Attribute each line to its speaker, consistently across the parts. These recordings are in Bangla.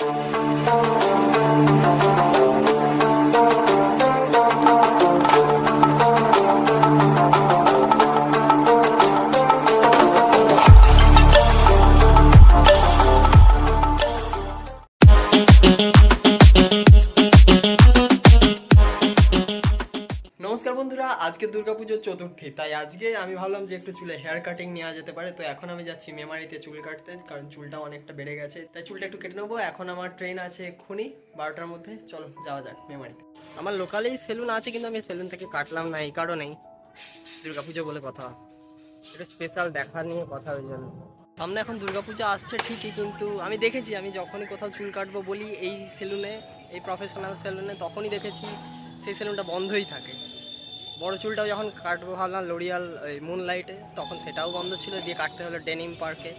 Speaker 1: Thank you. আজকে দুর্গাপুজোর চতুর্থী, তাই আজকে আমি ভাবলাম যে একটু চুলে হেয়ার কাটিং নেওয়া যেতে পারে, তো এখন আমি যাচ্ছি মেমারিতে চুল কাটতে, কারণ চুলটা অনেকটা বেড়ে গেছে, তাই চুলটা একটু কেটে নেব, এখন আমার ট্রেন আছে এক্ষুনি বারোটার মধ্যে, চলো যাওয়া যাক মেমারিতে। আমার লোকালেই সেলুন আছে, কিন্তু আমি সেলুন থেকে কাটলাম না, এই কারণেই দুর্গাপুজো বলে কথা। এটা স্পেশাল দেখা নিয়ে কথা ওই জন্য। সামনে এখন দুর্গাপূজা আসছে ঠিকই, কিন্তু আমি দেখেছি, আমি যখনই কোথাও চুল কাটবো বলি এই সেলুনে এই প্রফেশনাল সেলুনে তখনই দেখেছি সেই সেলুনটা বন্ধই থাকে। বড় চুলটাও যখন কাটবো ভাবলাম লোরিয়াল মুন লাইটে তখন সেটাও বন্ধ ছিল, দিয়ে কাটতে হলো ডেনিম পার্কে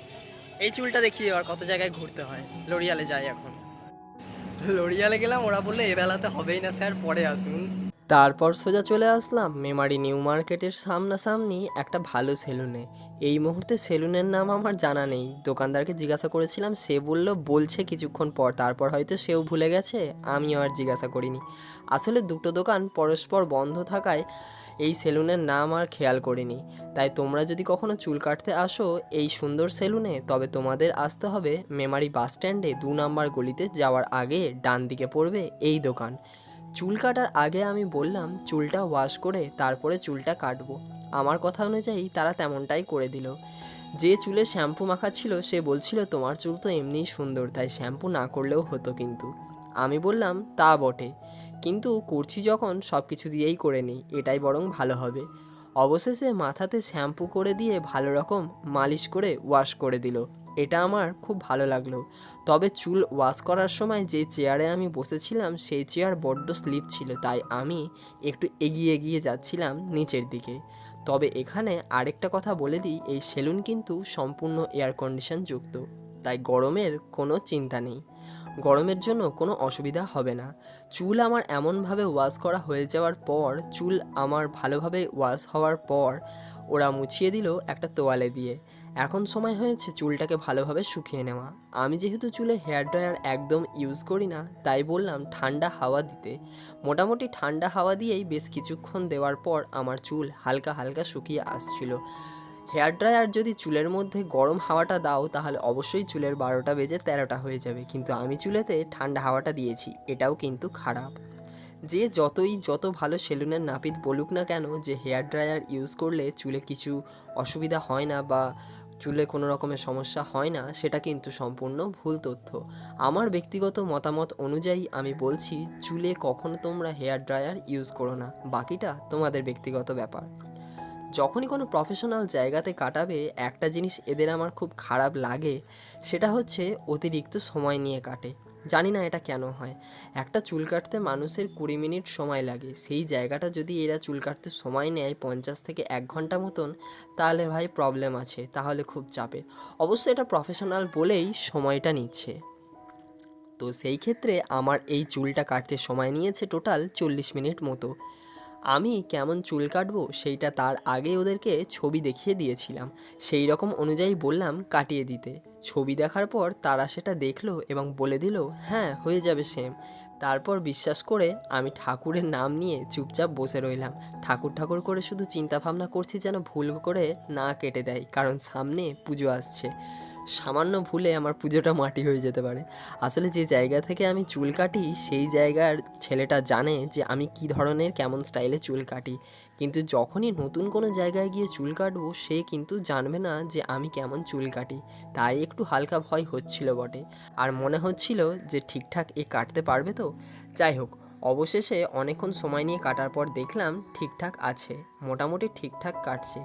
Speaker 1: এই চুলটা দেখি আর কত জায়গায় ঘুরতে হয়, লোরিয়ালে যাই এখন। লোরিয়ালে গেলাম, ওরা বললে, এবেলাতে হবেই না, স্যার, পরে আসুন। তারপর সোজা চলে আসলাম মেমারি নিউ মার্কেটের সামনাসামনি একটা ভালো সেলুনে। এই মুহূর্তে সেলুনের নাম আমার জানা নেই। দোকানদারকে জিজ্ঞাসা করেছিলাম, সে বলল, বলছে কিছুক্ষণ পর, তারপর হয়তো সেও ভুলে গেছে, আমিও আর জিজ্ঞাসা করিনি। আসলে দুটো দোকান পরস্পর বন্ধ থাকায় এই সেলুনের নাম আর খেয়াল করিনি। তাই তোমরা যদি কখনো চুল কাটতে আসো এই সুন্দর সেলুনে, তবে তোমাদের আসতে হবে মেমারি বাস স্ট্যান্ডে দু নম্বর গলিতে যাওয়ার আগে ডান দিকে পড়বে এই দোকান। চুল কাটার আগে আমি বললাম, চুলটা ওয়াশ করে তারপরে চুলটা কাটবো। আমার কথা অনুযায়ী তারা তেমনটাই করে দিল। যে চুলে শ্যাম্পু মাখা ছিল, সে বলছিল, তোমার চুল তো এমনিই সুন্দর, তাই শ্যাম্পু না করলেও হতো কিন্তু। আমি বললাম, তা বটে। কিন্তু করছি যখন সব কিছু দিয়েই করে নিই, এটাই বরং ভালো হবে। অবশেষে মাথাতে শ্যাম্পু করে দিয়ে ভালো রকম মালিশ করে ওয়াশ করে দিল। এটা আমার খুব ভালো লাগল। তবে চুল ওয়াশ করার সময় যে চেয়ারে আমি বসেছিলাম, সেই চেয়ার বড্ড স্লিপ ছিল, তাই আমি একটু এগিয়ে এগিয়ে যাচ্ছিলাম নিচের দিকে। তবে এখানে আরেকটা কথা বলে দিই, এই সেলুন কিন্তু সম্পূর্ণ এয়ার কন্ডিশন যুক্ত, তাই গরমের কোনো চিন্তা নেই। গরমের জন্য কোনো অসুবিধা হবে না। চুল আমার এমনভাবে ওয়াশ করা হয়ে যাওয়ার পর, চুল আমার ভালোভাবে ওয়াশ হওয়ার পর, ওরা মুছিয়ে দিল একটা তোয়ালে দিয়ে। এখন সময় হয়েছে চুলটাকে ভালোভাবে শুকিয়ে নেওয়া। আমি যেহেতু চুলে হেয়ার ড্রায়ার একদম ইউজ করি না, তাই বললাম ঠান্ডা হাওয়া দিতে। মোটামুটি ঠান্ডা হাওয়া দিয়েই বেশ কিছুক্ষণ দেওয়ার পর আমার চুল হালকা হালকা শুকিয়ে আসছিল। হেয়ার ড্রায়ার যদি চুলের মধ্যে গরম হাওয়াটা দাও, তাহলে অবশ্যই চুলের বারোটা বেজে তেরোটা হয়ে যাবে। কিন্তু আমি চুলেতে ঠান্ডা হাওয়াটা দিয়েছি, এটাও কিন্তু খারাপ। যে যতই যত ভালো সেলুনের নাপিত বলুক না কেন, যে হেয়ার ড্রায়ার ইউজ করলে চুলে কিছু অসুবিধা হয় না বা চুলে কোনো রকমের সমস্যা হয় না, সেটা কিন্তু সম্পূর্ণ ভুল তথ্য। আমার ব্যক্তিগত মতামত অনুযায়ী আমি বলছি, চুলে কখনো তোমরা হেয়ার ড্রায়ার ইউজ করো না, বাকিটা তোমাদের ব্যক্তিগত ব্যাপার। যখনই কোনো প্রফেশনাল জায়গাতে কাটাবে, একটা জিনিস এদের আমার খুব খারাপ লাগে, সেটা হচ্ছে অতিরিক্ত সময় নিয়ে কাটে। জানি না এটা কেন হয়। একটা চুল কাটতে মানুষের কুড়ি মিনিট সময় লাগে। সেই জায়গাটা যদি এরা চুল কাটতে সময় নেয় পঞ্চাশ থেকে এক ঘণ্টা মতন, তাহলে ভাই প্রবলেম আছে, তাহলে খুব চাপে অবশ্য এটা প্রফেশনাল বলেই সময়টা নিচ্ছে। তো সেই ক্ষেত্রে আমার এই চুলটা কাটতে সময় নিয়েছে টোটাল চল্লিশ মিনিট মতো। আমি কেমন চুল কাটবো সেইটা তার আগে ওদেরকে ছবি দেখিয়ে দিয়েছিলাম। সেই রকম অনুযায়ী বললাম কাটিয়ে দিতে। ছবি দেখার পর তারা সেটা দেখল এবং বলে দিল হ্যাঁ হয়ে যাবে সেম তারপর বিশ্বাস করে আমি ঠাকুরের নাম নিয়ে চুপচাপ বসে রইলাম। ঠাকুর ঠাকুর করে শুধু চিন্তা ভাবনা করছি যেন ভুল করে না কেটে দেয়, কারণ সামনে পুজো আসছে। সামান্য ভুলে আমার পুজোটা মাটি হয়ে যেতে পারে। আসলে যে জায়গা থেকে আমি চুল কাটি, সেই জায়গার ছেলেটা জানে যে আমি কি ধরনের, কেমন স্টাইলে চুল কাটি। কিন্তু যখনই নতুন কোনো জায়গায় গিয়ে চুল কাটবো, সে কিন্তু জানবে না যে আমি কেমন চুল কাটি। তাই একটু হালকা ভয় হচ্ছিল বটে। আর মনে হচ্ছিল যে ঠিকঠাক এ কাটতে পারবে তো? যাই হোক, অবশেষে অনেকক্ষণ সময় নিয়ে কাটার পর দেখলাম ঠিকঠাক আছে। মোটামুটি ঠিকঠাক কাটছে।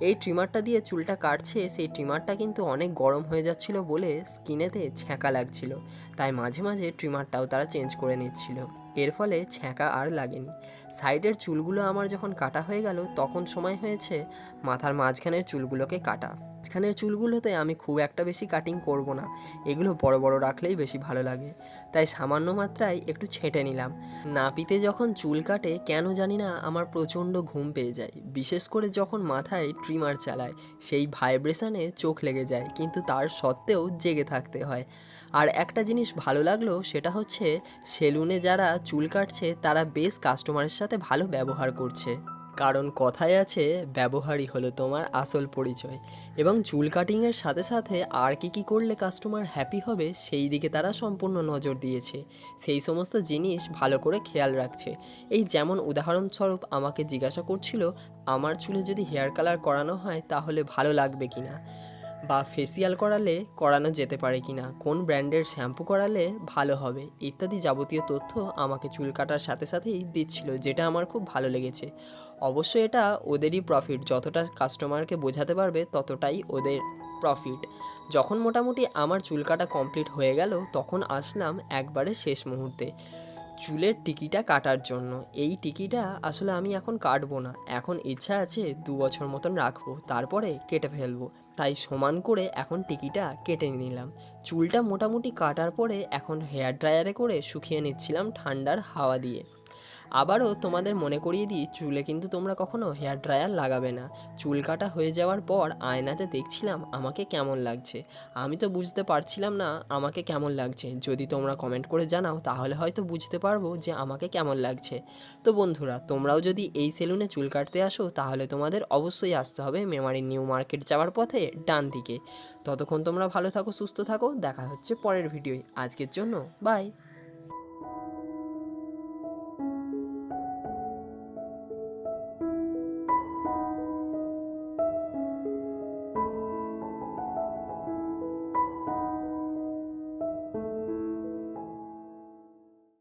Speaker 1: এই ট্রিমারটা দিয়ে চুলটা কাটছে, সেই ট্রিমারটা কিন্তু অনেক গরম হয়ে যাচ্ছিল বলে স্কিনেতে ছ্যাঁকা লাগছিল। তাই মাঝে মাঝে ট্রিমারটাও তারা চেঞ্জ করে নিচ্ছিল।
Speaker 2: এর ফলে ছ্যাঁকা আর লাগেনি। সাইডের চুলগুলো আমার যখন কাটা হয়ে গেল, তখন সময় হয়েছে মাথার মাঝখানের চুলগুলোকে কাটা। মাঝখানের চুলগুলোতে আমি খুব একটা বেশি কাটিং করব না। এগুলো বড় বড় রাখলেই বেশি ভালো লাগে। তাই সামান্য মাত্রায় একটু ছেঁটে নিলাম। নাপিতে যখন চুল কাটে, কেন জানি না, আমার প্রচণ্ড ঘুম পেয়ে যায়। বিশেষ করে যখন মাথায় ট্রিমার চালায়, সেই ভাইব্রেশানে চোখ লেগে যায়, কিন্তু তার সত্ত্বেও জেগে থাকতে হয়। আর একটা জিনিস ভালো লাগল, সেটা হচ্ছে, সেলুনে যারা চুল কাটছে, তারা বেশ কাস্টমারের সাথে ভালো ব্যবহার করছে। কারণ কথায় আছে, ব্যবহারই হলো তোমার আসল পরিচয়। এবং চুল কাটিংয়ের সাথে সাথে আর কি কী করলে কাস্টমার হ্যাপি হবে, সেই দিকে তারা সম্পূর্ণ নজর দিয়েছে। সেই সমস্ত জিনিস ভালো করে খেয়াল রাখছে। এই যেমন উদাহরণস্বরূপ আমাকে জিজ্ঞাসা করছিল, আমার চুলে যদি হেয়ার কালার করানো হয়, তাহলে ভালো লাগবে কি না বা ফেসিয়াল করালে করানো যেতে পারে কি না কোন ব্র্যান্ডের শ্যাম্পু করালে ভালো হবে, ইত্যাদি যাবতীয় তথ্য আমাকে চুল কাটার সাথে সাথেই দিচ্ছিল, যেটা আমার খুব ভালো লেগেছে। অবশ্য এটা ওদেরই প্রফিট যতটা কাস্টমারকে বোঝাতে পারবে ততটাই ওদের প্রফিট যখন মোটামুটি আমার চুল কাটা কমপ্লিট হয়ে গেল, তখন আসলাম একবারে শেষ মুহূর্তে, চুলের টিকিটা কাটার জন্য। এই টিকিটা আসলে আমি এখন কাটবো না, এখন ইচ্ছা আছে দু বছর মতন রাখব, তারপরে কেটে ফেলব। তাই সমান করে এখন টিকিটা কেটে নিলাম। চুলটা মোটামুটি কাটার পরে এখন হেয়ার ড্রায়ারে করে শুকিয়ে নিচ্ছিলাম ঠান্ডার হাওয়া দিয়ে। আবারও তোমাদের মনে করিয়ে দিই, চুলে কিন্তু তোমরা কখনো হেয়ার ড্রায়ার লাগাবে না। চুল কাটা হয়ে যাওয়ার পর আয়নাতে দেখছিলাম আমাকে কেমন লাগছে। আমি তো বুঝতে পারছিলাম না আমাকে কেমন লাগছে। যদি তোমরা কমেন্ট করে জানাও, তাহলে হয়তো বুঝতে পারব যে আমাকে কেমন লাগছে। তো বন্ধুরা, তোমরাও যদি এই সেলুনে চুল কাটতে আসো, তাহলে তোমাদের অবশ্যই আসতে হবে মেমারি নিউ মার্কেট যাওয়ার পথে ডান দিকে। ততক্ষণ তোমরা ভালো থাকো, সুস্থ থাকো। দেখা হচ্ছে পরের ভিডিওয়। আজকের জন্য বাই